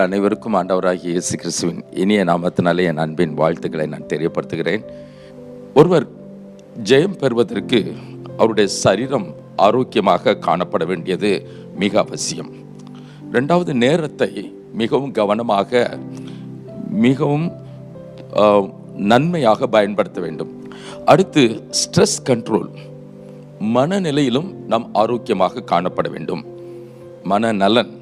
உங்கள் அனைவருக்கும் ஆண்டவராகிய இயேசு கிறிஸ்துவின் இனிய நாமத்தினாலே என் அன்பின் வாழ்த்துக்களை நான் தெரியப்படுத்துகிறேன். ஒருவர் ஜெயம் பெறுவதற்கு அவருடைய சரீரம் ஆரோக்கியமாக காணப்பட வேண்டியது மிக அவசியம். ரெண்டாவது நேரத்தை மிகவும் கவனமாக மிகவும் நன்மையாக பயன்படுத்த வேண்டும். அடுத்து ஸ்ட்ரெஸ் கண்ட்ரோல். மனநிலையிலும் நாம் ஆரோக்கியமாக காணப்பட வேண்டும். மனநலன்.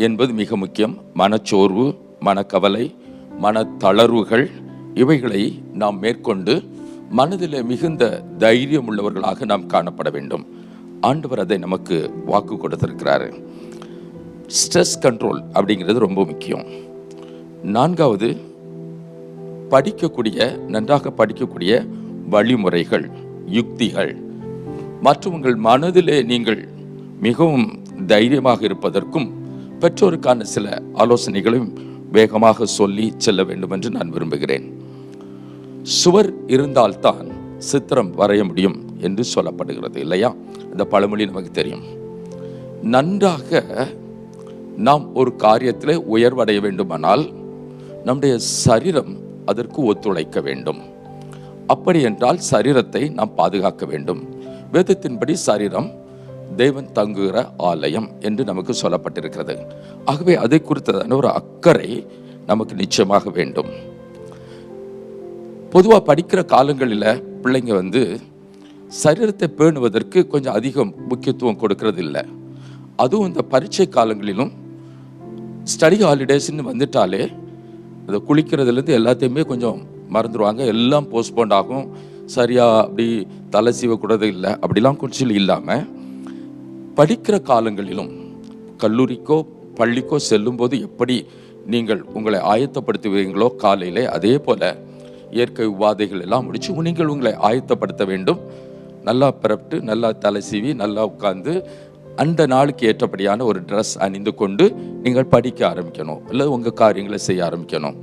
என்பது மிக முக்கியம். மனச்சோர்வு மனக்கவலை மனத்தளர்வுகள் இவைகளை நாம் மேற்கொண்டு மனதில் மிகுந்த தைரியம் உள்ளவர்களாக நாம் காணப்பட வேண்டும். ஆண்டவர் அதை நமக்கு வாக்கு கொடுத்திருக்கிறாரு. ஸ்ட்ரெஸ் கண்ட்ரோல் அப்படிங்கிறது ரொம்ப முக்கியம். நான்காவது படிக்கக்கூடிய நன்றாக படிக்கக்கூடிய வழிமுறைகள் யுக்திகள். மற்றும் உங்கள் மனதிலே நீங்கள் மிகவும் தைரியமாக இருப்பதற்கும் பெற்றோருக்கான சில ஆலோசனைகளையும் வேகமாக சொல்லி செல்ல வேண்டும் என்று நான் விரும்புகிறேன். சுவர் இருந்தால்தான் சித்திரம் வரைய முடியும் என்று சொல்லப்படுகிறது இல்லையா? இந்த பழமொழி நமக்கு தெரியும். நன்றாக நாம் ஒரு காரியத்தில் உயர்வடைய வேண்டுமானால் நம்முடைய சரீரம் அதற்கு ஒத்துழைக்க வேண்டும். அப்படி என்றால் சரீரத்தை நாம் பாதுகாக்க வேண்டும். வேதத்தின்படி சரீரம் தேவன் தங்குகிற ஆலயம் என்று நமக்கு சொல்லப்பட்டிருக்கிறது. ஆகவே அதை குறித்ததான ஒரு அக்கறை நமக்கு நிச்சயமாக வேண்டும். பொதுவாக படிக்கிற காலங்களில் பிள்ளைங்க வந்து சரீரத்தை பேணுவதற்கு கொஞ்சம் அதிகம் முக்கியத்துவம் கொடுக்கறது இல்லை அதுவும் இந்த பரீட்சை காலங்களிலும் ஸ்டடி ஹாலிடேஸ்ன்னு வந்துட்டாலே அதை குளிக்கிறதுலேருந்து எல்லாத்தையுமே கொஞ்சம் மறந்துடுவாங்க எல்லாம் போஸ்ட்போண்ட் ஆகும். சரியாக அப்படி தலை சீவக்கூடாது இல்லை. அப்படிலாம் கொஞ்சம் இல்லாமல் படிக்கிற காலங்களிலும் கல்லூரிக்கோ பள்ளிக்கோ செல்லும்போது எப்படி நீங்கள் உங்களை ஆயத்தப்படுத்துவீங்களோ காலையிலே அதே போல இயற்கை உபாதைகள் எல்லாம் முடிச்சு நீங்கள் உங்களை ஆயத்தப்படுத்த வேண்டும். நல்லா பிறப்பிட்டு நல்லா தலை சீவி நல்லா உட்கார்ந்து அந்த நாளுக்கு ஏற்றபடியான ஒரு ட்ரெஸ் அணிந்து கொண்டு நீங்கள் படிக்க ஆரம்பிக்கணும். அல்லது உங்கள் காரியங்களை செய்ய ஆரம்பிக்கணும்.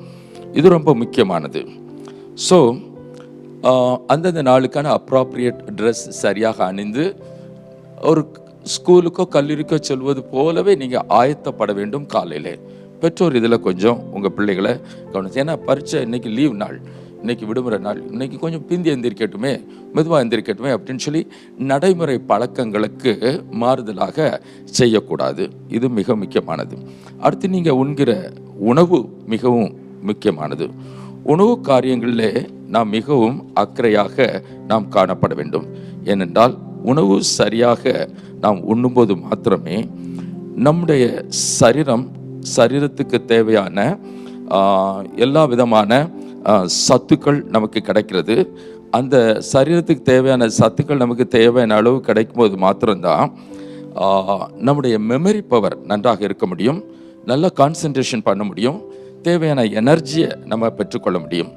இது ரொம்ப முக்கியமானது. ஸோ அந்தந்த நாளுக்கான அப்ராப்ரியேட் ட்ரெஸ் சரியாக அணிந்து ஒரு ஸ்கூலுக்கோ கல்லூரிக்கோ செல்வது போலவே நீங்கள் ஆயத்தப்பட வேண்டும் காலையிலே. பெற்றோர் இதில் கொஞ்சம் உங்கள் பிள்ளைகளை கவனிச்சு. ஏன்னா பரீட்சை இன்னைக்கு லீவ் நாள். இன்னைக்கு விடுமுறை நாள். இன்னைக்கு கொஞ்சம் பிந்தி எந்திரிக்கட்டுமே மெதுவாக எந்திரிக்கட்டுமே அப்படின்னு சொல்லி நடைமுறை பழக்கங்களுக்கு மாறுதலாக செய்யக்கூடாது. இது மிக முக்கியமானது. அடுத்து நீங்கள் உண்கிற உணவு மிகவும் முக்கியமானது. உணவு காரியங்களிலே நாம் மிகவும் அக்கறையாக நாம் காணப்பட வேண்டும். ஏனென்றால் உணவு சரியாக நாம் உண்ணும்போது மாத்திரமே நம்முடைய சரீரம் சரீரத்துக்கு தேவையான எல்லா விதமான சத்துக்கள் நமக்கு கிடைக்கிறது. அந்த சரீரத்துக்கு தேவையான சத்துக்கள் நமக்கு தேவையான அளவு கிடைக்கும்போது மாத்திரம்தான் நம்முடைய மெமரி பவர் நன்றாக இருக்க முடியும். நல்ல கான்சென்ட்ரேஷன் பண்ண முடியும். தேவையான எனர்ஜியை நம்ம பெற்றுக்கொள்ள முடியும்.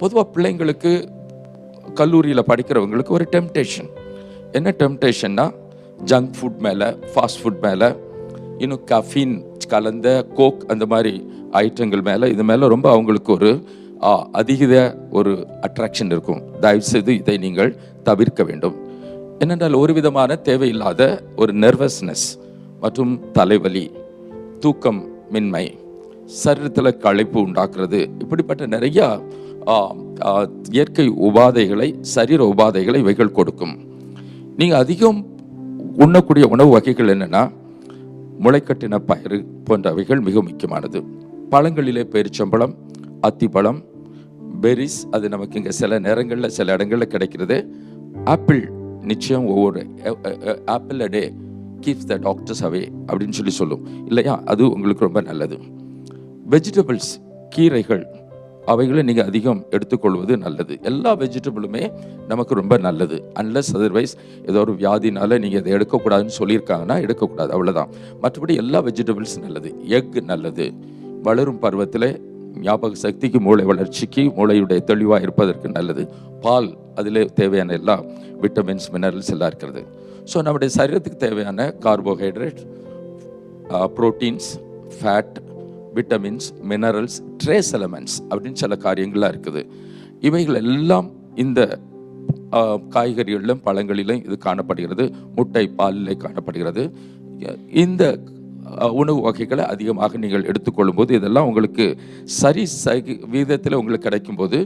பொதுவாக பிள்ளைங்களுக்கு கல்லூரியில் படிக்கிறவங்களுக்கு ஒரு டெம்டேஷன் என்ன டெம்டேஷன்னா ஜங்க் ஃபுட் மேலே ஃபாஸ்ட் ஃபுட் மேலே இன்னும் கஃபீன் கலந்த கோக் அந்த மாதிரி ஐட்டங்கள் மேலே இது மேலே ரொம்ப அவங்களுக்கு ஒரு அதிக ஒரு அட்ராக்ஷன் இருக்கும். தயவுசெய்து இதை நீங்கள் தவிர்க்க வேண்டும். என்னென்றால் ஒரு விதமான தேவையில்லாத ஒரு நர்வஸ்னஸ் மற்றும் தலைவலி தூக்கம் மின்மை சரீரத்தில் களைப்பு உண்டாக்குறது இப்படிப்பட்ட நிறையா இயற்கை உபாதைகளை சரீர உபாதைகளை இவைகள் கொடுக்கும். நீங்கள் அதிகம் உண்ணக்கூடிய உணவு வகைகள் என்னென்னா முளைக்கட்டின பயிறு போன்றவைகள் மிக முக்கியமானது. பழங்களிலே பேரிச்சம்பழம் அத்திப்பழம் பெரிஸ் அது நமக்கு இங்கே சில நேரங்களில் சில இடங்களில் கிடைக்கிறது. ஆப்பிள் நிச்சயம் ஒவ்வொரு apple a day keeps the doctors away அப்படின்னு சொல்லி சொல்லும். இல்லையா? அது உங்களுக்கு ரொம்ப நல்லது. வெஜிடபிள்ஸ் கீரைகள் அவைகளை நீங்கள் அதிகம் எடுத்துக்கொள்வது நல்லது. எல்லா வெஜிடபிளுமே நமக்கு ரொம்ப நல்லது. அன்லஸ் அதர்வைஸ் ஏதோ ஒரு வியாதினால நீங்கள் இதை எடுக்கக்கூடாதுன்னு சொல்லியிருக்காங்கன்னா எடுக்கக்கூடாது. அவ்வளோதான் மற்றபடி எல்லா வெஜிடபிள்ஸ் நல்லது. எக் நல்லது. வளரும் பருவத்தில் ஞாபக சக்திக்கு மூளை வளர்ச்சிக்கு மூளையுடைய தெளிவாக இருப்பதற்கு நல்லது. பால் அதில் தேவையான எல்லா விட்டமின்ஸ் மினரல்ஸ் எல்லாம் இருக்கிறது. ஸோ நம்முடைய சரீரத்துக்கு தேவையான carbohydrate proteins fat vitamins minerals trace elements அப்படின்னு சில காரியங்கள்லாம் இருக்குது. இவைகள் எல்லாம் இந்த காய்கறிகளிலும் பழங்களிலும் இது காணப்படுகிறது. முட்டை பாலில் காணப்படுகிறது. இந்த உணவு வகைகளை அதிகமாக நீங்கள் எடுத்துக்கொள்ளும்போது இதெல்லாம் உங்களுக்கு சரி சகி விகிதத்தில் உங்களுக்கு கிடைக்கும்போது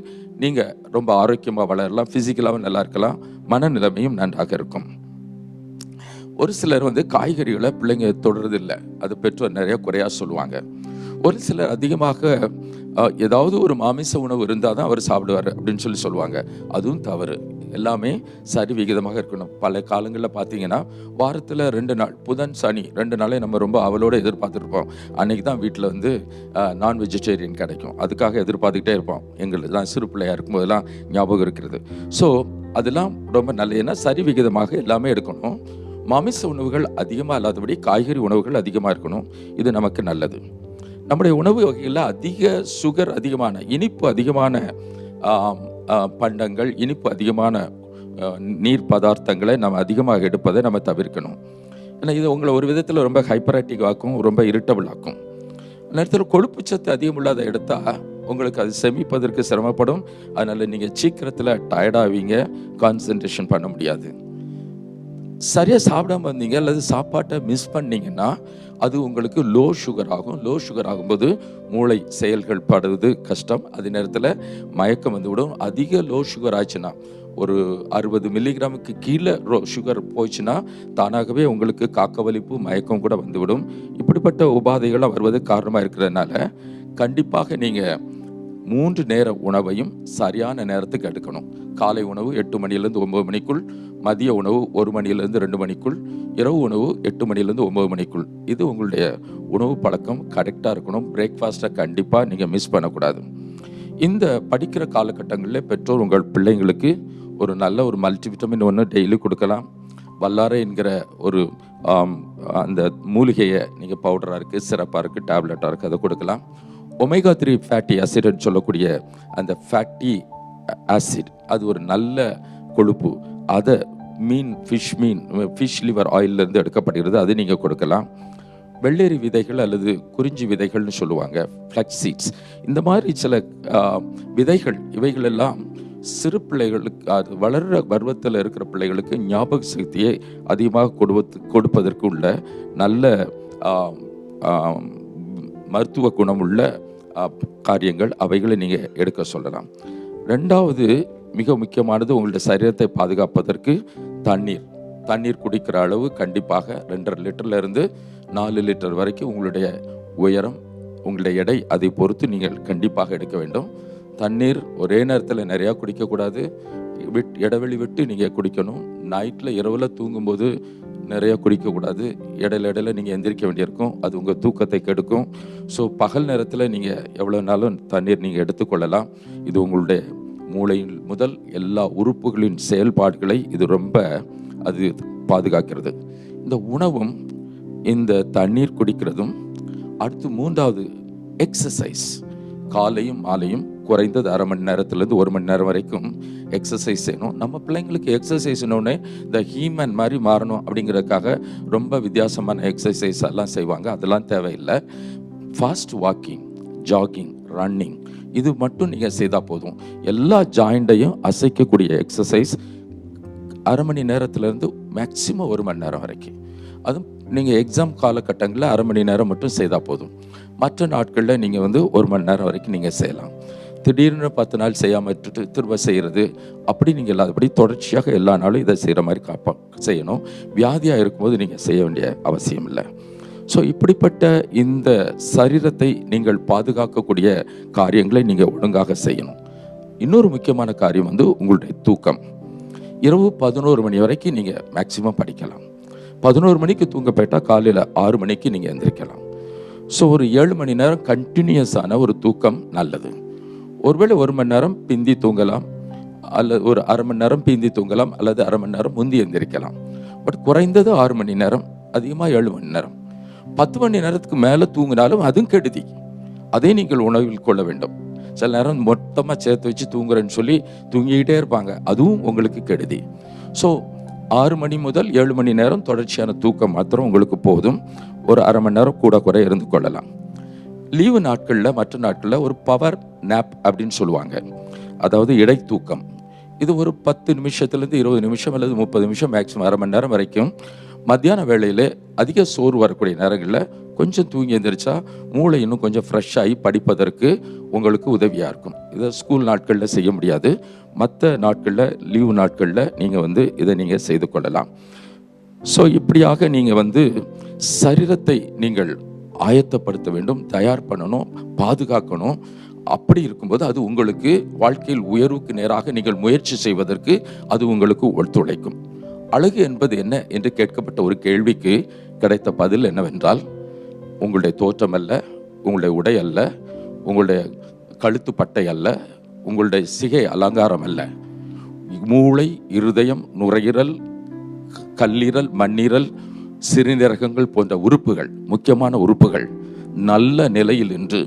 நீங்கள் ரொம்ப ஆரோக்கியமாக வளரலாம் ஃபிசிக்கலாகவும் நல்லா இருக்கலாம் மனநிலைமையும் நன்றாக இருக்கும். ஒரு சிலர் வந்து காய்கறிகளை பிள்ளைங்க தொடுறதில்லை. அது பெற்றோர் நிறைய குறையாக சொல்லுவாங்க. ஒரு சிலர் அதிகமாக ஏதாவது ஒரு மாமிச உணவு இருந்தால் தான் அவர் சாப்பிடுவார் அப்படின்னு சொல்லி சொல்லுவாங்க. அதுவும் தவறு. எல்லாமே சரி விகிதமாக இருக்கணும். பல காலங்களில் பார்த்தீங்கன்னா வாரத்தில் ரெண்டு நாள் புதன் சனி ரெண்டு நாளே நம்ம ரொம்ப அவளோட எதிர்பார்த்துருப்போம். அன்னைக்கு தான் வீட்டில் வந்து நான் வெஜிடேரியன் கிடைக்கும். அதுக்காக எதிர்பார்த்துக்கிட்டே இருப்போம். எங்களுக்கு தான் சிறு பிள்ளையாக இருக்கும்போதெல்லாம் ஞாபகம் இருக்கிறது. ஸோ அதெல்லாம் ரொம்ப நல்ல ஏன்னா சரி விகிதமாக எல்லாமே எடுக்கணும். மாமிச உணவுகள் அதிகமாக இல்லாதபடி காய்கறி உணவுகள் அதிகமாக இருக்கணும். இது நமக்கு நல்லது. நம்முடைய உணவு வகைகளில் அதிக சுகர் அதிகமான இனிப்பு அதிகமான பண்டங்கள் இனிப்பு அதிகமான நீர் பதார்த்தங்களை நம்ம அதிகமாக எடுப்பதை நம்ம தவிர்க்கணும். ஏன்னா இது உங்களை ஒரு விதத்தில் ரொம்ப ஹைப்பராட்டிக் ஆக்கும் ரொம்ப இரிட்டபிள் ஆக்கும். நேரத்தில் கொழுப்பு சத்து அதிகம் இல்லாத எடுத்தால் உங்களுக்கு அது செமிப்பதற்கு சிரமப்படும். அதனால் நீங்கள் சீக்கிரத்தில் டயர்டாவீங்க கான்சன்ட்ரேஷன் பண்ண முடியாது. சரியாக சாப்பிடாம வந்தீங்க அல்லது சாப்பாட்டை மிஸ் பண்ணீங்கன்னா அது உங்களுக்கு லோ சுகர் ஆகும். லோ சுகர் ஆகும்போது மூளை செயல்கள் படுவது கஷ்டம். அதே நேரத்தில் மயக்கம் வந்துவிடும். அதிக லோ சுகர் ஆச்சுன்னா ஒரு அறுபது மில்லிகிராமுக்கு கீழே ரோ சுகர் போச்சுன்னா தானாகவே உங்களுக்கு காக்க வலிப்பு மயக்கம் கூட வந்துவிடும். இப்படிப்பட்ட உபாதைகள்லாம் வருவது காரணமாக இருக்கிறதுனால கண்டிப்பாக நீங்கள் மூன்று நேர உணவையும் சரியான நேரத்துக்கு எடுக்கணும். காலை உணவு எட்டு மணிலேருந்து ஒன்பது மணிக்குள் மதிய உணவு ஒரு மணிலேருந்து ரெண்டு மணிக்குள் இரவு உணவு எட்டு மணிலேருந்து ஒன்பது மணிக்குள். இது உங்களுடைய உணவு பழக்கம் கரெக்டாக இருக்கணும். பிரேக்ஃபாஸ்ட்டை கண்டிப்பாக நீங்கள் மிஸ் பண்ணக்கூடாது. இந்த படிக்கிற காலகட்டங்களில் பெற்றோர் உங்கள் பிள்ளைங்களுக்கு ஒரு நல்ல ஒரு மல்டிவிட்டமின் ஒன்று டெய்லி கொடுக்கலாம். வல்லாரை என்கிற ஒரு அந்த மூலிகையை நீங்கள் பவுடராக இருக்குது சிறப்பாக இருக்குது டேப்லெட்டாக இருக்குது அதை கொடுக்கலாம். ஒமேகா த்ரீ ஃபேட்டி ஆசிட்னு சொல்லக்கூடிய அந்த ஃபேட்டி ஆசிட் அது ஒரு நல்ல கொழுப்பு. அதை மீன் ஃபிஷ் மீன் ஃபிஷ் லிவர் ஆயிலிருந்து எடுக்கப்படுகிறது. அது நீங்கள் கொடுக்கலாம். வெள்ளேரி விதைகள் அல்லது குறிஞ்சி விதைகள்னு சொல்லுவாங்க ஃப்ளக்ஸ் சீட்ஸ் இந்த மாதிரி சில விதைகள் இவைகளெல்லாம் சிறு பிள்ளைகளுக்கு அது வளர்கிற பருவத்தில் இருக்கிற பிள்ளைகளுக்கு ஞாபக சக்தியை அதிகமாக கொடுப்பது கொடுப்பதற்கு உள்ள நல்ல மருத்துவ குணமுள்ள உள்ள காரியங்கள் அவைகளை நீங்கள் எடுக்க சொல்லலாம். ரெண்டாவது மிக முக்கியமானது உங்களுடைய சரீரத்தை பாதுகாப்பதற்கு தண்ணீர். தண்ணீர் குடிக்கிற அளவு கண்டிப்பாக ரெண்டரை லிட்டர்லேருந்து நாலு லிட்டர் வரைக்கும் உங்களுடைய உயரம் உங்களுடைய எடை அதை பொறுத்து நீங்கள் கண்டிப்பாக எடுக்க வேண்டும். தண்ணீர் ஒரே நேரத்தில் நிறையா குடிக்கக்கூடாது. விட் இடைவெளி விட்டு நீங்கள் குடிக்கணும். நைட்டில் இரவில் தூங்கும்போது நிறைய குடிக்கக்கூடாது. இடையில இடையில நீங்கள் எந்திரிக்க வேண்டியிருக்கும். அது உங்கள் தூக்கத்தை கெடுக்கும். ஸோ பகல் நேரத்தில் நீங்கள் எவ்வளோ நாளும் தண்ணீர் நீங்கள் எடுத்துக்கொள்ளலாம். இது உங்களுடைய மூளையில் முதல் எல்லா உறுப்புகளின் செயல்பாடுகளை இது ரொம்ப அது பாதுகாக்கிறது. இந்த உணவும் இந்த தண்ணீர் குடிக்கிறதும் அடுத்து மூன்றாவது எக்ஸசைஸ் காலையும் மாலையும் குறைந்தது அரை மணி நேரத்துலேருந்து ஒரு மணி நேரம் வரைக்கும் எக்ஸசைஸ் செய்யணும். நம்ம பிள்ளைங்களுக்கு எக்ஸசைஸ்னோடனே இந்த ஹீமன் மாதிரி மாறணும் அப்படிங்கிறதுக்காக ரொம்ப வித்தியாசமான எக்ஸசைஸ் எல்லாம் செய்வாங்க. அதெல்லாம் தேவையில்லை. ஃபாஸ்ட் வாக்கிங் ஜாகிங் ரன்னிங் இது மட்டும் நீங்கள் செய்தால் போதும். எல்லா ஜாயிண்டையும் அசைக்கக்கூடிய எக்ஸசைஸ் அரை மணி நேரத்துலேருந்து மேக்ஸிமம் ஒரு மணி நேரம் வரைக்கும். அதுவும் நீங்கள் எக்ஸாம் காலகட்டங்களில் அரை மணி நேரம் மட்டும் செய்தால் போதும். மற்ற நாட்களில் நீங்கள் வந்து ஒரு மணி நேரம் வரைக்கும் நீங்கள் செய்யலாம். திடீர்னு பத்து நாள் செய்யாமல் விட்டுட்டு திரும்ப செய்கிறது அப்படி நீங்கள் இல்லாதபடி தொடர்ச்சியாக எல்லா நாளும் இதை செய்கிற மாதிரி காப்பா செய்யணும். வியாதியாக இருக்கும்போது நீங்கள் செய்ய வேண்டிய அவசியம் இல்லை. ஸோ இப்படிப்பட்ட இந்த சரீரத்தை நீங்கள் பாதுகாக்கக்கூடிய காரியங்களை நீங்கள் ஒழுங்காக செய்யணும். இன்னொரு முக்கியமான காரியம் வந்து உங்களுடைய தூக்கம். இரவு பதினோரு மணி வரைக்கும் நீங்கள் மேக்சிமம் படிக்கலாம். பதினோரு மணிக்கு தூங்க போயிட்டால் காலையில் ஆறு மணிக்கு நீங்கள் எந்திரிக்கலாம். ஸோ ஒரு ஏழு மணி நேரம் கண்டினியூஸான ஒரு தூக்கம் நல்லது. ஒருவேளை ஒரு மணி நேரம் பிந்தி தூங்கலாம் அல்லது ஒரு அரை மணி நேரம் பிந்தி தூங்கலாம் அல்லது அரை மணி நேரம் முந்தி எந்திரிக்கலாம். பட் குறைந்தது ஆறு மணி நேரம் அதிகமாக ஏழு மணி நேரம். பத்து மணி நேரத்துக்கு மேலே தூங்கினாலும் அதுவும் கெடுதி. அதை நீங்கள் உணவில் கொள்ள வேண்டும். சில நேரம் மொத்தமாக சேர்த்து வச்சு தூங்குறேன்னு சொல்லி தூங்கிக்கிட்டே இருப்பாங்க. அதுவும் உங்களுக்கு கெடுதி. ஸோ ஆறு மணி முதல் ஏழு மணி நேரம் தொடர்ச்சியான தூக்கம் மாத்திரம் உங்களுக்கு போதும். ஒரு அரை மணி நேரம் கூட குறை இருந்து கொள்ளலாம். லீவு நாட்களில் மற்ற நாட்களில் ஒரு பவர் நேப் அப்படின்னு சொல்லுவாங்க. அதாவது இடை தூக்கம். இது ஒரு பத்து நிமிஷத்துலேருந்து இருபது நிமிஷம் அல்லது முப்பது நிமிஷம் மேக்ஸிமம் அரை மணி நேரம் வரைக்கும். மத்தியான வேளையில் அதிக சோறு வரக்கூடிய நேரங்களில் கொஞ்சம் தூங்கி எந்திரிச்சா மூளை இன்னும் கொஞ்சம் ஃப்ரெஷ்ஷாகி படிப்பதற்கு உங்களுக்கு உதவியாக இருக்கும். இதை ஸ்கூல் நாட்களில் செய்ய முடியாது. மற்ற நாட்களில் லீவு நாட்களில் நீங்கள் வந்து இதை நீங்கள் செய்து கொள்ளலாம். ஸோ இப்படியாக நீங்கள் வந்து சரீரத்தை நீங்கள் ஆயத்தப்படுத்த வேண்டும் தயார் பண்ணணும் பாதுகாக்கணும். அப்படி இருக்கும்போது அது உங்களுக்கு வாழ்க்கையில் உயர்வுக்கு நேராக நீங்கள் முயற்சி செய்வதற்கு அது உங்களுக்கு ஒத்துழைக்கும். அழகு என்பது என்ன என்று கேட்கப்பட்ட ஒரு கேள்விக்கு கிடைத்த பதில் என்னவென்றால் உங்களுடைய தோற்றம் அல்ல உங்களுடைய உடை அல்ல உங்களுடைய கழுத்து பட்டை அல்ல உங்களுடைய சிகை அலங்காரம் அல்ல. மூளை இருதயம் நுரையீரல் கல்லீரல் மண்ணீரல் சிறுநீரகங்கள் போன்ற உறுப்புகள் முக்கியமான உறுப்புகள் நல்ல நிலையில் நின்று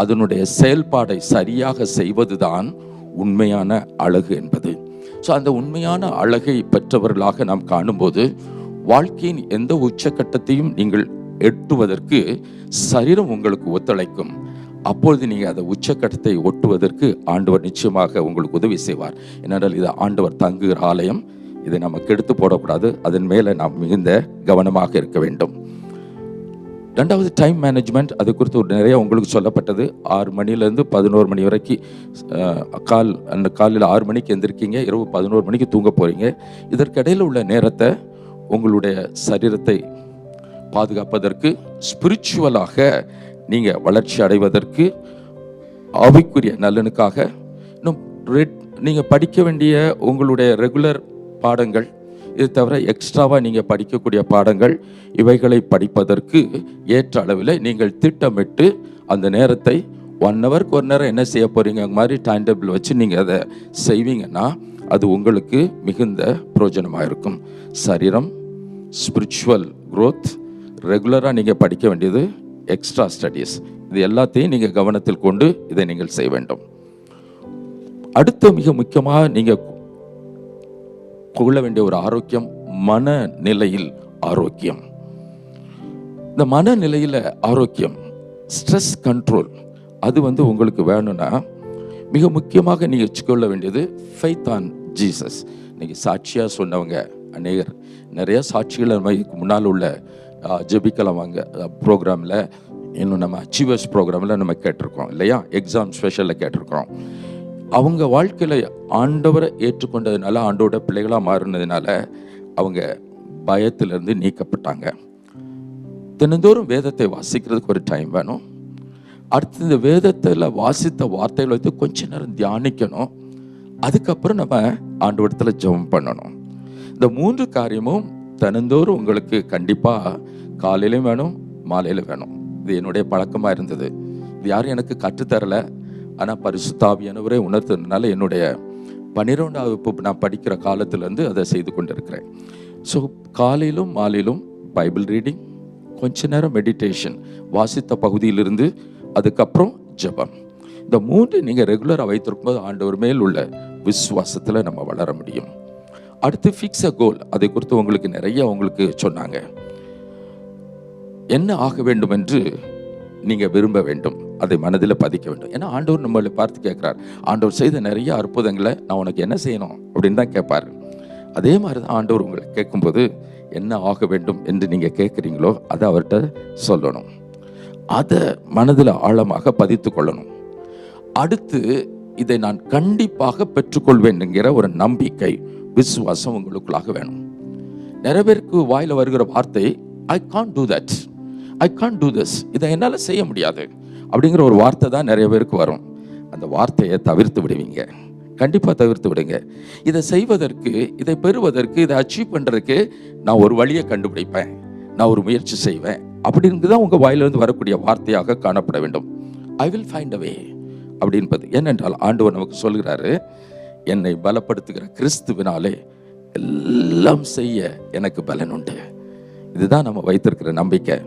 அதனுடைய செயல்பாடை சரியாக செய்வதுதான் உண்மையான அழகு என்பது. ஸோ அந்த உண்மையான அழகை பெற்றவர்களாக நாம் காணும்போது வாழ்க்கையின் எந்த உச்சக்கட்டத்தையும் நீங்கள் எட்டுவதற்கு சரீரம் உங்களுக்கு ஒத்துழைக்கும். அப்பொழுது நீங்கள் அந்த உச்சக்கட்டத்தை ஒட்டுவதற்கு ஆண்டவர் நிச்சயமாக உங்களுக்கு உதவி செய்வார். ஏனென்றால் இது ஆண்டவர் தங்குகிற ஆலயம். இதை நம்ம கெடுத்து போடக்கூடாது. அதன் மேலே நாம் மிகுந்த கவனமாக இருக்க வேண்டும். ரெண்டாவது டைம் மேனேஜ்மெண்ட் அது குறித்து ஒரு நிறைய உங்களுக்கு சொல்லப்பட்டது. ஆறு மணிலேருந்து பதினோரு மணி வரைக்கும் கால் அந்த காலையில் ஆறு மணிக்கு எந்திருக்கீங்க. இரவு பதினோரு மணிக்கு தூங்க போகிறீங்க இதற்கிடையில் உள்ள நேரத்தை உங்களுடைய சரீரத்தை பாதுகாப்பதற்கு ஸ்பிரிச்சுவலாக நீங்கள் வளர்ச்சி அடைவதற்கு ஆவிக்குரிய நலனுக்காக இன்னும் ரெட் நீங்கள் படிக்க வேண்டிய உங்களுடைய ரெகுலர் பாடங்கள். இது தவிர எக்ஸ்ட்ராவாக நீங்கள் படிக்கக்கூடிய பாடங்கள் இவைகளை படிப்பதற்கு ஏற்ற அளவில் நீங்கள் திட்டமிட்டு அந்த நேரத்தை ஒன் ஹவருக்கு ஒரு நேரம் என்ன செய்ய போகிறீங்க அந்த மாதிரி டைம் டேபிள் வச்சு நீங்கள் அதை செய்வீங்கன்னா அது உங்களுக்கு மிகுந்த பிரயோஜனமாக இருக்கும். சரீரம் ஸ்பிரிச்சுவல் க்ரோத் ரெகுலராக நீங்கள் படிக்க வேண்டியது எக்ஸ்ட்ரா ஸ்டடீஸ் இது எல்லாத்தையும் நீங்கள் கவனத்தில் கொண்டு இதை நீங்கள் செய்ய வேண்டும். அடுத்த மிக முக்கியமாக நீங்கள் கொள்ள வேண்டிய ஒரு ஆரோக்கியம் மனநிலையில் ஆரோக்கியம். இந்த மனநிலையில் ஆரோக்கியம் ஸ்ட்ரெஸ் கண்ட்ரோல் அது வந்து உங்களுக்கு வேணும்னா மிக முக்கியமாக நீங்கள் வச்சுக்கொள்ள வேண்டியது ஃபைத் ஆன் ஜீசஸ் நீங்கள் சாட்சியாக சொன்னவங்க அநேகர் நிறையா சாட்சிகள் நம்ம முன்னால் உள்ள ஜெபிக்கலாம் வாங்க. ப்ரோக்ராமில் இன்னும் நம்ம அச்சீவர்ஸ் ப்ரோக்ராமில் நம்ம கேட்டிருக்கோம் இல்லையா? எக்ஸாம் ஸ்பெஷலில் கேட்டிருக்கிறோம் அவங்க வாழ்க்கையில் ஆண்டவரை ஏற்றுக்கொண்டதுனால ஆண்டோட பிள்ளைகளாக மாறினதுனால அவங்க பயத்திலிருந்து நீக்கப்பட்டாங்க. தினந்தோறும் வேதத்தை வாசிக்கிறதுக்கு ஒரு டைம் வேணும். அடுத்து இந்த வேதத்தில் வாசித்த வார்த்தைகளை வைத்து கொஞ்ச நேரம் தியானிக்கணும். அதுக்கப்புறம் நம்ம ஆண்டு இடத்துல ஜெபம் பண்ணணும். இந்த மூன்று காரியமும் தினந்தோறும் உங்களுக்கு கண்டிப்பாக காலையிலும் வேணும் மாலையிலும் வேணும். இது என்னுடைய பழக்கமாக இருந்தது. இது யாரும் எனக்கு கற்றுத்தரலை. ஆனால் பரிசுத்தாவியானவரே உணர்த்ததுனால என்னுடைய பன்னிரெண்டாவது வகுப்பு நான் படிக்கிற காலத்திலேருந்து அதை செய்து கொண்டிருக்கிறேன். ஸோ காலையிலும் மாலையிலும் பைபிள் ரீடிங் கொஞ்ச நேரம் மெடிடேஷன் வாசித்த பகுதியிலிருந்து அதுக்கப்புறம் ஜெபம். இந்த மூன்று நீங்கள் ரெகுலராக வைத்திருக்கும் போது ஆண்டவர் மேல் உள்ள விசுவாசத்தில் நம்ம வளர முடியும். அடுத்து ஃபிக்ஸ் அ கோல் அதை குறித்து உங்களுக்கு நிறைய உங்களுக்கு சொன்னாங்க. என்ன ஆக வேண்டும் என்று நீங்கள் விரும்ப வேண்டும். அதை மனதில் பதிக்க வேண்டும். ஏன்னா ஆண்டவர் நம்மளை பார்த்து கேட்குறார். ஆண்டவர் செய்த நிறைய அற்புதங்களை நான் உனக்கு என்ன செய்யணும்? அப்படின்னு தான் கேட்பார். அதே மாதிரி தான் ஆண்டவர் உங்களை கேட்கும்போது என்ன ஆக வேண்டும் என்று நீங்கள் கேட்குறீங்களோ அதை அவர்கிட்ட சொல்லணும். அதை மனதில் ஆழமாக பதித்து கொள்ளணும். அடுத்து இதை நான் கண்டிப்பாக பெற்றுக்கொள்வேன்ங்கிற ஒரு நம்பிக்கை விசுவாசம் உங்களுக்குள்ளாக வேணும். நிறைய பேருக்கு வாயில் வருகிற வார்த்தை I can do that I can do this இதை என்னால் செய்ய முடியாது. அப்படிங்கிற ஒரு வார்த்தை தான் நிறைய பேருக்கு வரும். அந்த வார்த்தையை தவிர்த்து விடுவீங்க. கண்டிப்பாக தவிர்த்து விடுங்க. இதை செய்வதற்கு இதை பெறுவதற்கு இதை அச்சீவ் பண்ணுறதுக்கு நான் ஒரு வழியை கண்டுபிடிப்பேன். நான் ஒரு முயற்சி செய்வேன். அப்படின்னு தான் உங்கள் வாயிலிருந்து வரக்கூடிய வார்த்தையாக காணப்பட வேண்டும். I will find a way அப்படின்பது. ஏனென்றால் ஆண்டவர் நமக்கு சொல்கிறாரு என்னை பலப்படுத்துகிற கிறிஸ்துவினாலே எல்லாம் செய்ய எனக்கு பலன் உண்டு. இதுதான் நம்ம வைத்திருக்கிற நம்பிக்கை.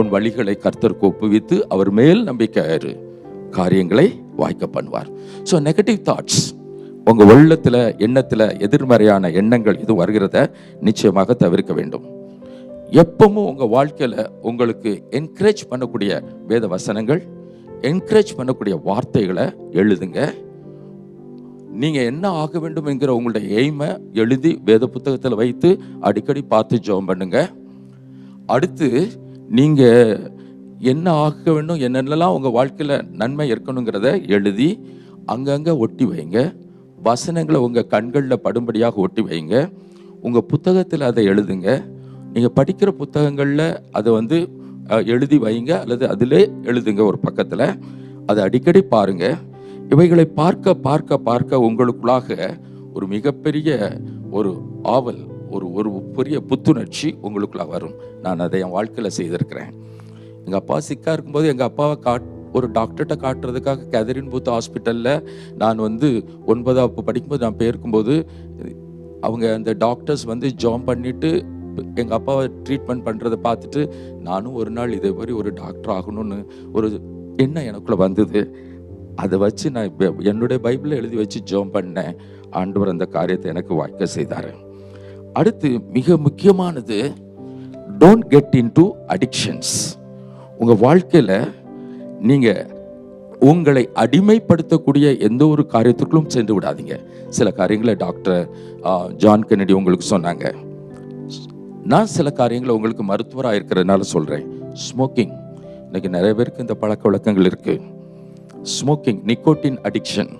உன் வழிகளை கர்த்தருக்கு ஒப்புவித்து அவர் மேல் நம்பிக்கையாரு காரியங்களை வாய்க்க பண்ணுவார். ஸோ நெகட்டிவ் தாட்ஸ் உங்கள் உள்ளத்தில் எண்ணத்தில் எதிர்மறையான எண்ணங்கள் இது வருகிறத நிச்சயமாக தவிர்க்க வேண்டும். எப்பவும் உங்கள் வாழ்க்கையில் உங்களுக்கு என்கரேஜ் பண்ணக்கூடிய வேத வசனங்கள் என்கரேஜ் பண்ணக்கூடிய வார்த்தைகளை எழுதுங்க. நீங்கள் என்ன ஆக வேண்டும் என்கிற உங்களுடைய எய்மை எழுதி வேத புத்தகத்தில் வைத்து அடிக்கடி பார்த்து ஜெபம் பண்ணுங்க. அடுத்து நீங்கள் என்ன ஆக வேண்டும் என்னென்னலாம் உங்கள் வாழ்க்கையில் நன்மை இருக்கணுங்கிறத எழுதி அங்கங்கே ஒட்டி வைங்க. வசனங்களை உங்கள் கண்களில் படும்படியாக ஒட்டி வைங்க. உங்கள் புத்தகத்தில் அதை எழுதுங்க. நீங்கள் படிக்கிற புத்தகங்களில் அதை வந்து எழுதி வைங்க அல்லது அதிலே எழுதுங்க ஒரு பக்கத்தில். அதை அடிக்கடி பாருங்கள் இவைகளை பார்க்க பார்க்க பார்க்க உங்களுக்குள்ளாக ஒரு மிகப்பெரிய ஒரு ஆவல் ஒரு ஒரு பெரிய புத்துணர்ச்சி உங்களுக்குள்ள வரும். நான் அதை என் வாழ்க்கையில் செய்திருக்கிறேன். எங்கள் அப்பா சிக்கா இருக்கும்போது எங்கள் அப்பாவை காட் ஒரு டாக்டர்கிட்ட காட்டுறதுக்காக கேதரின் பூத் ஹாஸ்பிட்டலில் நான் வந்து ஒன்பதாவது படிக்கும்போது நான் போயிருக்கும்போது அவங்க அந்த டாக்டர்ஸ் வந்து ஜாம் பண்ணிட்டு எங்கள் அப்பாவை ட்ரீட்மெண்ட் பண்ணுறதை பார்த்துட்டு நானும் ஒரு நாள் இதே மாதிரி ஒரு டாக்டர் ஆகணும்னு ஒரு எண்ணம் எனக்குள்ளே வந்தது. அதை வச்சு நான் என்னுடைய பைபிளில் எழுதி வச்சு ஜோம் பண்ணேன். ஆண்டவர் அந்த காரியத்தை எனக்கு வாய்க்க செய்தார். அடுத்து மிக முக்கியமானது don't get into addictions உங்கள் வாழ்க்கையில் நீங்கள் உங்களை அடிமைப்படுத்தக்கூடிய எந்த ஒரு காரியத்துக்குள்ளும் சென்று விடாதீங்க. சில காரியங்களை டாக்டர் ஜான் கென்னடி உங்களுக்கு சொன்னாங்க. நான் சில காரியங்களை உங்களுக்கு மருத்துவராக இருக்கிறதுனால சொல்கிறேன் ஸ்மோக்கிங் இன்றைக்கி நிறைய பேருக்கு இந்த பழக்க வழக்கங்கள் இருக்குது ஸ்மோக்கிங் நிக்கோட்டின் அடிக்ஷன்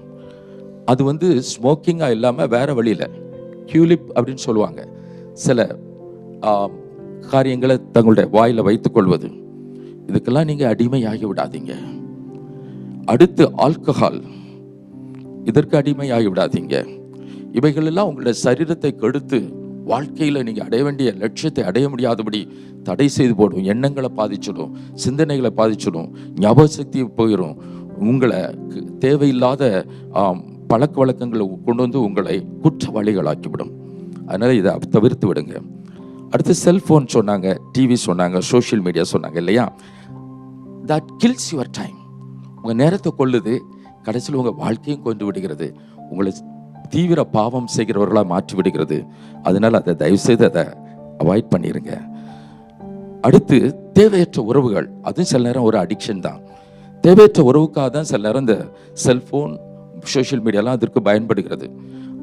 அது வந்து ஸ்மோக்கிங்காக இல்லாமல் வேறு வழியில். டியூலிப் அப்படின்னு சொல்லுவாங்க. சில காரியங்களை தங்களுடைய வாயில் வைத்துக்கொள்வது இதுக்கெல்லாம் நீங்கள் அடிமையாகி விடாதீங்க. அடுத்து ஆல்கஹால். இதற்கு அடிமையாகி விடாதீங்க. இவைகளெல்லாம் உங்களுடைய சரீரத்தை கெடுத்து வாழ்க்கையில் நீங்கள் அடைய வேண்டிய லட்சியத்தை அடைய முடியாதபடி தடை செய்து போடும் எண்ணங்களை பாதிச்சிடும் சிந்தனைகளை பாதிச்சிடும் ஞாபக சக்தி போயிடும் உங்களை தேவையில்லாத பழக்க வழக்கங்களை கொண்டு வந்து உங்களை குற்றவாளிகளாக்கிவிடும். அதனால் இதை தவிர்த்து விடுங்க. அடுத்து செல்ஃபோன் சொன்னாங்க டிவி சொன்னாங்க சோஷியல் மீடியா சொன்னாங்க இல்லையா? தட் கில்ஸ் யுவர் டைம் உங்கள் நேரத்தை கொள்ளுது கடைசியில் உங்கள் வாழ்க்கையும் கொண்டு விடுகிறது. உங்களை தீவிர பாவம் செய்கிறவர்களாக மாற்றி விடுகிறது. அதனால் அதை தயவுசெய்து அதை அவாய்ட் பண்ணிடுங்க அடுத்து தேவையற்ற உறவுகள். அதுவும் சில நேரம் ஒரு அடிக்ஷன் தான். தேவையற்ற உறவுக்காக தான் சில நேரம் இந்த செல்ஃபோன் சோஷியல் மீடியாலாம் அதற்கு பயன்படுகிறது.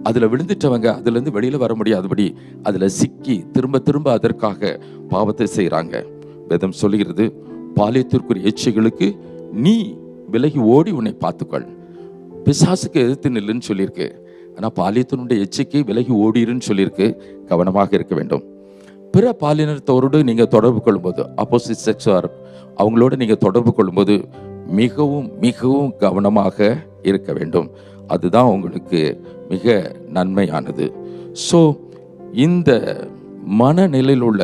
அதில் விழுந்துட்டவங்க அதுலேருந்து வெளியில் வர முடியாதபடி அதில் சிக்கி திரும்ப திரும்ப அதற்காக பாவத்தை செய்கிறாங்க வேதம் சொல்லுகிறது பாலியத்திற்குரிய எச்சைகளுக்கு நீ விலகி ஓடி உன்னை பார்த்துக்கொள். பிசாசுக்கு எதிர்த்து நில்லுன்னு சொல்லியிருக்கு. ஆனால் பாலியத்தினுடைய எச்சைக்கு விலகி ஓடிருன்னு சொல்லியிருக்கு. கவனமாக இருக்க வேண்டும். பிற பாலினத்தோரோடு நீங்கள் தொடர்பு கொள்ளும்போது ஆப்போசிட் செக்ஸ் அவங்களோட நீங்கள் தொடர்பு கொள்ளும்போது மிகவும் மிகவும் கவனமாக இருக்க வேண்டும். அதுதான் உங்களுக்கு மிக நன்மையானது. ஸோ இந்த மனநிலையில் உள்ள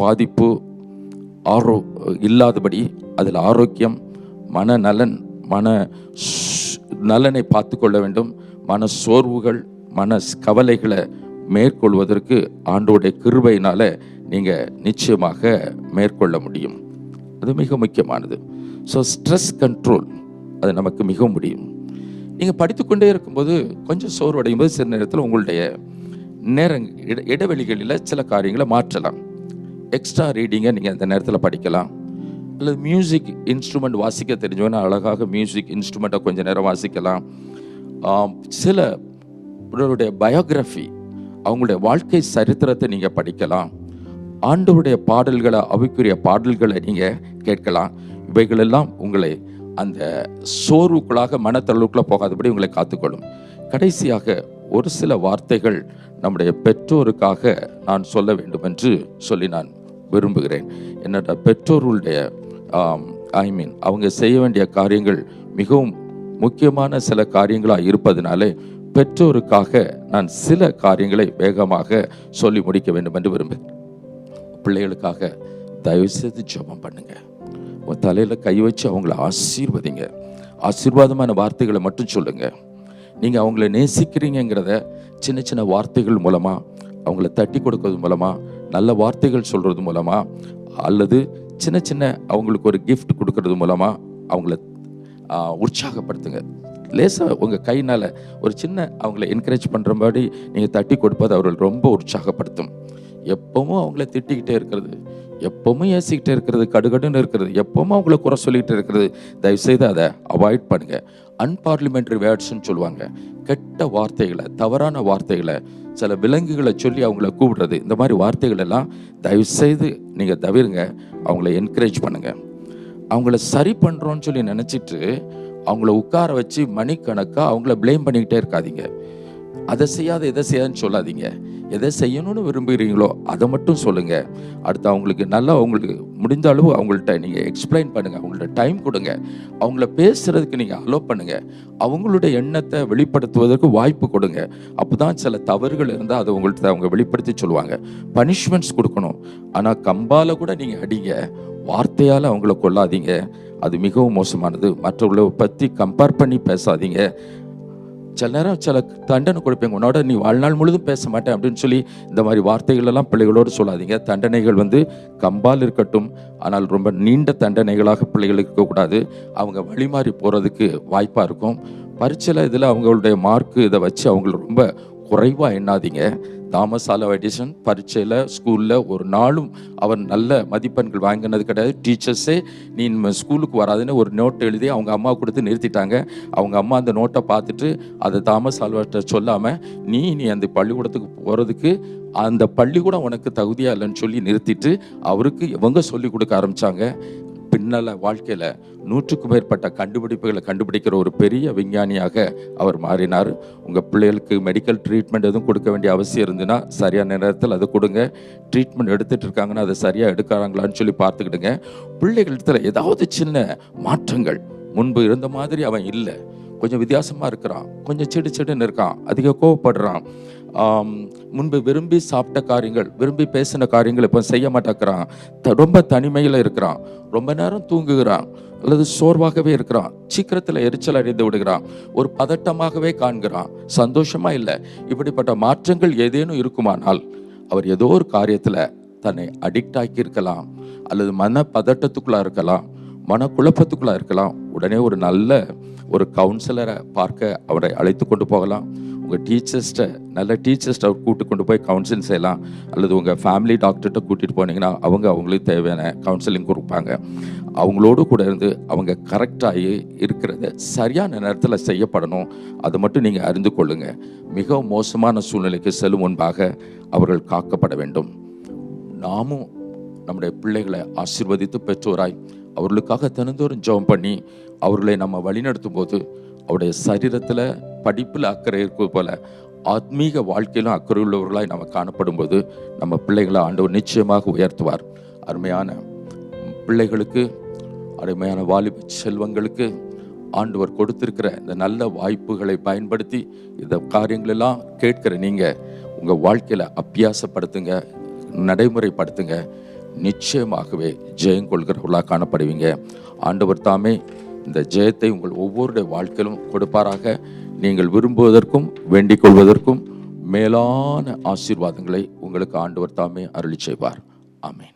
பாதிப்பு ஆரோ இல்லாதபடி அதில் ஆரோக்கியம் மனநலன் மன நலனை பார்த்து கொள்ள வேண்டும். மன சோர்வுகள் மன கவலைகளை மேற்கொள்வதற்கு ஆண்டோடைய கிருபையினால் நீங்கள் நிச்சயமாக மேற்கொள்ள முடியும். அது மிக முக்கியமானது. ஸோ ஸ்ட்ரெஸ் கண்ட்ரோல் அது நமக்கு மிக முடியும். நீங்கள் படித்துக்கொண்டே இருக்கும்போது கொஞ்சம் சோர்வடையும் போது சில நேரத்தில் உங்களுடைய நேரங் இட இடைவெளிகளில் சில காரியங்களை மாற்றலாம். எக்ஸ்ட்ரா ரீடிங்கை நீங்கள் அந்த நேரத்தில் படிக்கலாம். அல்லது மியூசிக் இன்ஸ்ட்ருமெண்ட் வாசிக்க தெரிஞ்சவனா அழகாக மியூசிக் இன்ஸ்ட்ருமெண்ட்டை கொஞ்சம் நேரம் வாசிக்கலாம். சில உங்களுடைய பயோகிராஃபி அவங்களுடைய வாழ்க்கை சரித்திரத்தை நீங்கள் படிக்கலாம். ஆண்டவருடைய பாடல்களை அவைக்குரிய பாடல்களை நீங்கள் கேட்கலாம். இவைகளெல்லாம் உங்களை அந்த சோர்வுக்குள்ளாக மனத்தளவுக்குள்ளே போகாதபடி உங்களை காத்துக்கொள்ளும். கடைசியாக ஒரு சில வார்த்தைகள் நம்முடைய பெற்றோருக்காக நான் சொல்ல வேண்டும் என்று சொல்லி நான் விரும்புகிறேன். என்னோட பெற்றோர்களுடைய ஐ மீன் அவங்க செய்ய வேண்டிய காரியங்கள் மிகவும் முக்கியமான சில காரியங்களாக இருப்பதனாலே பெற்றோருக்காக நான் சில காரியங்களை வேகமாக சொல்லி முடிக்க வேண்டும் என்று விரும்புகிறேன். பிள்ளைகளுக்காக தயவு செய்து பண்ணுங்கள் தலையில் கை வச்சு அவங்கள ஆசீர்வதிங்க. ஆசீர்வாதமான வார்த்தைகளை மட்டும் சொல்லுங்கள் நீங்கள் அவங்கள நேசிக்கிறீங்கிறத சின்ன சின்ன வார்த்தைகள் மூலமாக அவங்கள தட்டி கொடுக்கறது மூலமாக நல்ல வார்த்தைகள் சொல்கிறது மூலமாக அல்லது சின்ன சின்ன அவங்களுக்கு ஒரு கிஃப்ட் கொடுக்கறது மூலமாக அவங்கள உற்சாகப்படுத்துங்க. லேசாக உங்கள் கைனால் ஒரு சின்ன அவங்கள என்கரேஜ் பண்ணுற மாதிரி நீங்கள் தட்டி கொடுப்பது அவர்கள் ரொம்ப உற்சாகப்படுத்தும். எப்பவும் அவங்கள திட்டிக்கிட்டே இருக்கிறது. எப்பவுமே ஏசிக்கிட்டே இருக்கிறது கடுகடுன்னு இருக்கிறது எப்பவுமே அவங்கள குறை சொல்லிக்கிட்டு இருக்கிறது. தயவுசெய்து அதை அவாய்ட் பண்ணுங்க. அன்பார்லிமெண்ட்ரி வேர்ட்ஸ்ன்னு சொல்லுவாங்க. கெட்ட வார்த்தைகளை தவறான வார்த்தைகளை சில விலங்குகளை சொல்லி அவங்கள கூப்பிடுறது. இந்த மாதிரி வார்த்தைகள் எல்லாம் தயவுசெய்து நீங்கள் தவிருங்க. அவங்கள என்கரேஜ் பண்ணுங்க. அவங்கள சரி பண்ணுறோன்னு சொல்லி நினச்சிட்டு அவங்கள உட்கார வச்சு மணிக்கணக்காக அவங்கள ப்ளேம் பண்ணிக்கிட்டே இருக்காதீங்க. அதை செய்யாத இதை செய்யாதுன்னு சொல்லாதீங்க. எதை செய்யணும்னு விரும்புகிறீங்களோ அதை மட்டும் சொல்லுங்க. அடுத்து அவங்களுக்கு நல்லா அவங்களுக்கு முடிந்த அளவு அவங்கள்ட்ட நீங்கள் எக்ஸ்பிளைன் பண்ணுங்க. அவங்கள்ட்ட டைம் கொடுங்க. அவங்கள பேசுறதுக்கு நீங்கள் அலோ பண்ணுங்க. அவங்களுடைய எண்ணத்தை வெளிப்படுத்துவதற்கு வாய்ப்பு கொடுங்க. அப்பதான் சில தவறுகள் இருந்தால் அதை உங்கள்கிட்ட அவங்க வெளிப்படுத்தி சொல்லுவாங்க. பனிஷ்மெண்ட்ஸ் கொடுக்கணும். ஆனால் கம்பால கூட நீங்கள் அடிங்க. வார்த்தையால் அவங்கள கொல்லாதீங்க. அது மிகவும் மோசமானது. மற்றவர்களை பற்றி கம்பேர் பண்ணி பேசாதீங்க. சில நேரம் சில தண்டனை கொடுப்பீங்க. உன்னோட நீ வாழ்நாள் முழுதும் பேச மாட்டேன் அப்படின்னு சொல்லி இந்த மாதிரி வார்த்தைகள் எல்லாம் பிள்ளைகளோடு சொல்லாதீங்க. தண்டனைகள் வந்து கம்பால் இருக்கட்டும். ஆனால் ரொம்ப நீண்ட தண்டனைகளாக பிள்ளைகளுக்கு இருக்கக்கூடாது. அவங்க வழிமாறி போகிறதுக்கு வாய்ப்பாக இருக்கும். பரீட்சையில் இதில் அவங்களுடைய மார்க்கு இதை வச்சு அவங்கள ரொம்ப குறைவாக எண்ணாதீங்க. தாமஸ் ஆலவா எடிசன் பரீட்சையில் ஸ்கூலில் ஒரு நாளும் அவர் நல்ல மதிப்பெண்கள் வாங்கினது கிடையாது. டீச்சர்ஸே நீ ஸ்கூலுக்கு வராதுன்னு ஒரு நோட் எழுதி அவங்க அம்மா கொடுத்து நிறுத்திட்டாங்க. அவங்க அம்மா அந்த நோட்டை பார்த்துட்டு அதை தாமஸ் ஆல்வாட்ட சொல்லாமல் நீ நீ அந்த பள்ளிக்கூடத்துக்கு போகிறதுக்கு அந்த பள்ளிக்கூடம் உனக்கு தகுதியாக இல்லைன்னு சொல்லி நிறுத்திட்டு அவருக்கு இவங்க சொல்லி கொடுக்க ஆரம்பித்தாங்க பின்னால் வாழ்க்கையில் நூற்றுக்கும் மேற்பட்ட கண்டுபிடிப்புகளை கண்டுபிடிக்கிற ஒரு பெரிய விஞ்ஞானியாக அவர் மாறினார். உங்கள் பிள்ளைகளுக்கு மெடிக்கல் ட்ரீட்மெண்ட் எதுவும் கொடுக்க வேண்டிய அவசியம் இருந்துன்னா சரியான நேரத்தில் அதை கொடுங்க. ட்ரீட்மெண்ட் எடுத்துட்டு இருக்காங்கன்னா அதை சரியாக எடுக்கிறாங்களான்னு சொல்லி பார்த்துக்கிடுங்க. பிள்ளைகளிடத்தில் ஏதாவது சின்ன மாற்றங்கள். முன்பு இருந்த மாதிரி அவன் இல்லை. கொஞ்சம் வித்தியாசமாக இருக்கிறான். கொஞ்சம் சிடு சிடுன்னு இருக்கான். அதிக கோவப்படுறான். முன்பு விரும்பி சாப்பிட்ட காரியங்கள் விரும்பி பேசின காரியங்கள் இப்போ செய்ய மாட்டேங்கிறான். த- ரொம்ப தனிமையில் இருக்கிறான். ரொம்ப நேரம் தூங்குகிறான். அல்லது சோர்வாகவே இருக்கிறான். சீக்கிரத்தில் எரிச்சல் அடைந்து விடுகிறான். ஒரு பதட்டமாகவே காண்கிறான். சந்தோஷமா இல்லை. இப்படிப்பட்ட மாற்றங்கள் ஏதேனும் இருக்குமானால் அவர் ஏதோ ஒரு காரியத்தில் தன்னை அடிக்ட் ஆக்கி இருக்கலாம் அல்லது மன பதட்டத்துக்குள்ளாக இருக்கலாம். மனக்குழப்பத்துக்குள்ளா இருக்கலாம். உடனே ஒரு நல்ல ஒரு கவுன்சிலரை பார்க்க அவரை அழைத்து கொண்டு போகலாம். உங்கள் டீச்சர்ஸ்ட்டை நல்ல டீச்சர்ஸ்ட்டை அவர் கூட்டு கொண்டு போய் கவுன்சிலிங் செய்யலாம். அல்லது உங்கள் ஃபேமிலி டாக்டர்கிட்ட கூட்டிகிட்டு போனீங்கன்னா அவங்க அவங்களுக்கு தேவையான கவுன்சிலிங் கொடுப்பாங்க. அவங்களோடு கூட இருந்து அவங்க கரெக்டாகி இருக்கிறத சரியான நேரத்தில் செய்யப்படணும். அதை மட்டும் நீங்கள் அறிந்து கொள்ளுங்கள் மிகவும் மோசமான சூழ்நிலைக்கு செல்லும் முன்பாக அவர்கள் காக்கப்பட வேண்டும். நாமும் நம்முடைய பிள்ளைகளை ஆசிர்வதித்து பெற்றோராய் அவர்களுக்காக தினந்தோறும் ஜெபம் பண்ணி அவர்களை நம்ம வழிநடத்தும் போது அவருடைய சரீரத்தில் படிப்பில் அக்கறை இருக்கிறது போல ஆத்மீக வாழ்க்கையிலும் அக்கறை உள்ளவர்களாய் நம்ம காணப்படும் போது நம்ம பிள்ளைகளை ஆண்டவர் நிச்சயமாக உயர்த்துவார். அருமையான பிள்ளைகளுக்கு அருமையான வாலிப செல்வங்களுக்கு ஆண்டவர் கொடுத்திருக்கிற இந்த நல்ல வாய்ப்புகளை பயன்படுத்தி இந்த காரியங்களெல்லாம் கேட்கிற நீங்கள் உங்கள் வாழ்க்கையில் அபியாசப்படுத்துங்க நடைமுறைப்படுத்துங்க. நிச்சயமாகவே ஜெயம் கொள்கிறவர்களாக காணப்படுவீங்க. ஆண்டவர் தாமே இந்த ஜெயத்தை உங்கள் ஒவ்வொருடைய வாழ்க்கையிலும் கொடுப்பாராக. நீங்கள் விரும்புவதற்கும் வேண்டிக் கொள்வதற்கும் மேலான ஆசீர்வாதங்களை உங்களுக்கு ஆண்டவர் தாமே அருளி செய்வார். ஆமேன்.